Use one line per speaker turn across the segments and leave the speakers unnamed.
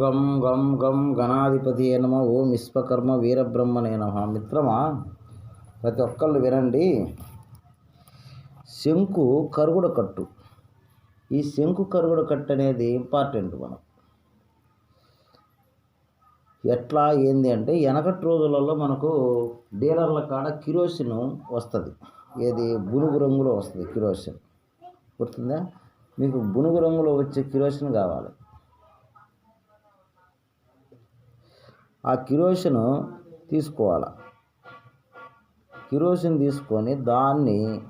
గం గం గం గణాధిపతి నమ ఓం విశ్వకర్మ వీరబ్రహ్మనే నమ. మిత్రమా ప్రతి ఒక్కళ్ళు వినండి. శంకు కరుగుడ కట్టు. ఈ శంకు కరుగుడ కట్టు అనేది ఇంపార్టెంట్ మనం. ఎట్లా ఏంది అంటే వెనకటి రోజులలో మనకు డీలర్ల కాడ కిరోసిన్ వస్తుంది. ఏది? బునుగు రంగులో వస్తుంది కిరోసిన్. గుర్తుందా? మీకు బునుగు రంగులో వచ్చే కిరోసిన్ కావాలి. ఆ కిరోసిన్ తీసుకోవాలి? కిరోసిన్ తీసుకొని దాన్ని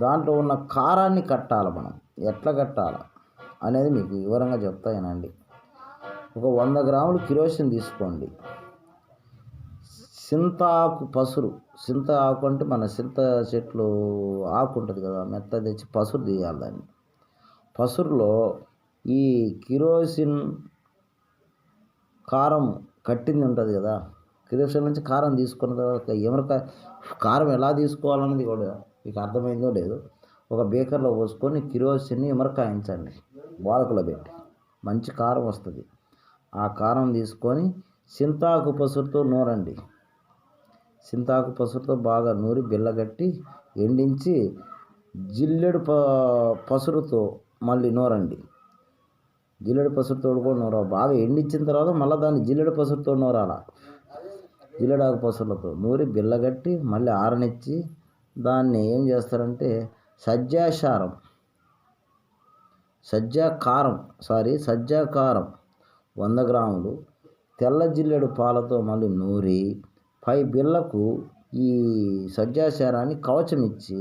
దాంట్లో ఉన్న కారాన్ని కట్టాలి మనం. ఎట్లా కట్టాలి అనేది మీకు వివరంగా చెప్తాయనండి ఒక వంద గ్రాములు కిరోసిన్ తీసుకోండి. సింతాకు పసురు. సింత ఆకు అంటే మన సింత చెట్లు ఆకు ఉంటుంది కదా మెత్త తెచ్చి పసురు తీయాలి దాన్ని. పసురులో ఈ కిరోసిన్ కారం కట్టింది ఉంటుంది కదా. కిరోసిన్ నుంచి కారం తీసుకున్న తర్వాత ఎమరకాయ కారం ఎలా తీసుకోవాలన్నది కూడా మీకు అర్థమైందో లేదు ఒక బేకర్లో పోసుకొని కిరోసిన్ని ఎమరకాయించండి వాలకలో పెట్టి మంచి కారం వస్తుంది. ఆ కారం తీసుకొని సింతాకు పసురుతో నూరండి. సింతాకు పసురుతో బాగా నూరి బిల్లగట్టి ఎండించి జిల్లెడు ప పసురుతో మళ్ళీ నూరండి. జిల్లెడు పసురుతో కూడా నూరా బాగా ఎండిచ్చిన తర్వాత మళ్ళీ దాన్ని జిల్లెడు పసురుతో నూరాల జిల్లెడాకు పసురులతో నూరి బిల్లగట్టి మళ్ళీ ఆరనిచ్చి దాన్ని ఏం చేస్తారంటే సజ్జాశారం సజ్జా కారం సారీ సజ్జా కారం వంద గ్రాములు తెల్ల జిల్లెడు పాలతో మళ్ళీ నూరి పై బిళ్ళకు ఈ సజ్జాశారాన్ని కవచం ఇచ్చి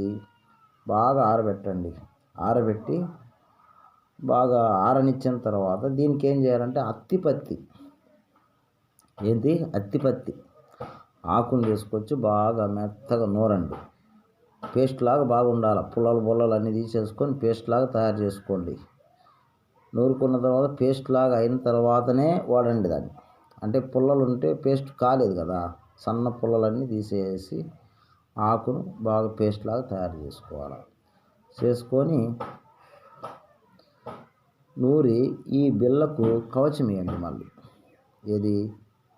బాగా ఆరబెట్టండి. ఆరబెట్టి బాగా ఆరనిచ్చిన తర్వాత దీనికి ఏం చేయాలంటే అత్తిపత్తి. ఏంటి? అత్తిపత్తి. ఆకును తీసుకొచ్చి బాగా మెత్తగా నూరండి. పేస్ట్ లాగా బాగా ఉండాలి పుల్లలు బుల్లలు అన్నీ తీసేసుకొని పేస్ట్ లాగా తయారు చేసుకోండి. నూరుకున్న తర్వాత పేస్ట్ లాగా అయిన తర్వాతనే వాడండి దాన్ని. అంటే పుల్లలు ఉంటే పేస్ట్ కాలేదు కదా. సన్న పుల్లలన్నీ తీసేసి ఆకును బాగా పేస్ట్ లాగా తయారు చేసుకోవాలి. చేసుకొని నూరి ఈ బిళ్ళకు కవచం వేయండి మళ్ళీ. ఏది?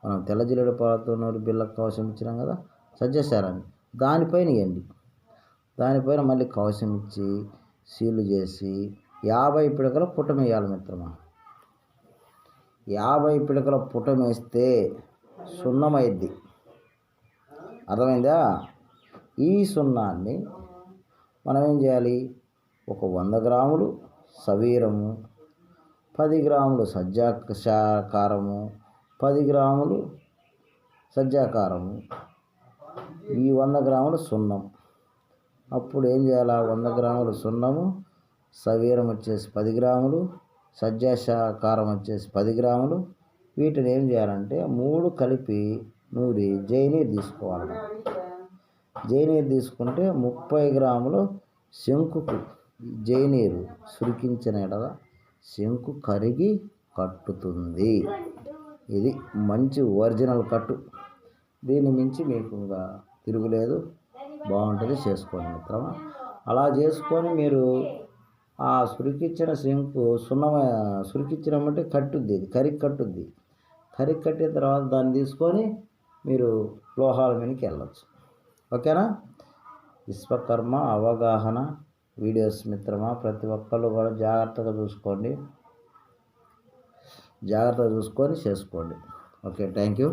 మనం తెల్ల జిల్లెడ పాలతో నూరి బిళ్ళకు కవచం ఇచ్చినాం కదా సజ్జసారాన్ని దానిపైన వేయండి దానిపైన మళ్ళీ కవచం ఇచ్చి సీలు చేసి యాభై పిడకల పుట్టమేయాలి మిత్రమా. యాభై పిడకల పుట్టమేస్తే సున్నమైద్ది. అర్థమైందా? ఈ సున్నాన్ని మనం ఏం చేయాలి? ఒక వంద గ్రాములు సవీరము పది గ్రాములు సజ్జాకారము పది గ్రాములు సజ్జాకారము ఈ వంద గ్రాములు సున్నం. అప్పుడు ఏం చేయాలి? వంద గ్రాములు సున్నము సవీరం వచ్చేసి పది గ్రాములు సజ్జాకారం వచ్చేసి పది గ్రాములు. వీటిని ఏం చేయాలంటే మూడు కలిపి నూరి జైనీర్ తీసుకోవాలి. జైనీర్ తీసుకుంటే ముప్పై గ్రాములు శంకుకు జైనీరు సురికించిన ఎడల శంకు కరిగి కట్టుతుంది. ఇది మంచి ఒరిజినల్ కట్టు. దీని మించి మీకు ఇంకా తిరుగులేదు. బాగుంటుంది చేసుకోండి మిత్రమా. అలా చేసుకొని మీరు ఆ సురికిచ్చిన శంకు సున్నమ సురికిచ్చినామంటే కట్టుద్ది ఇది కరికి కట్టుద్ది. కరికి కట్టిన తర్వాత దాన్ని తీసుకొని మీరు లోహాల మీదకి వెళ్ళచ్చు. ఓకేనా? విశ్వకర్మ అవగాహన వీడియోస్ మిత్రమా ప్రతి ఒక్కళ్ళు కూడా జాగ్రత్తగా చూసుకోండి. జాగ్రత్తగా చూసుకొని చేసుకోండి. Okay thank you.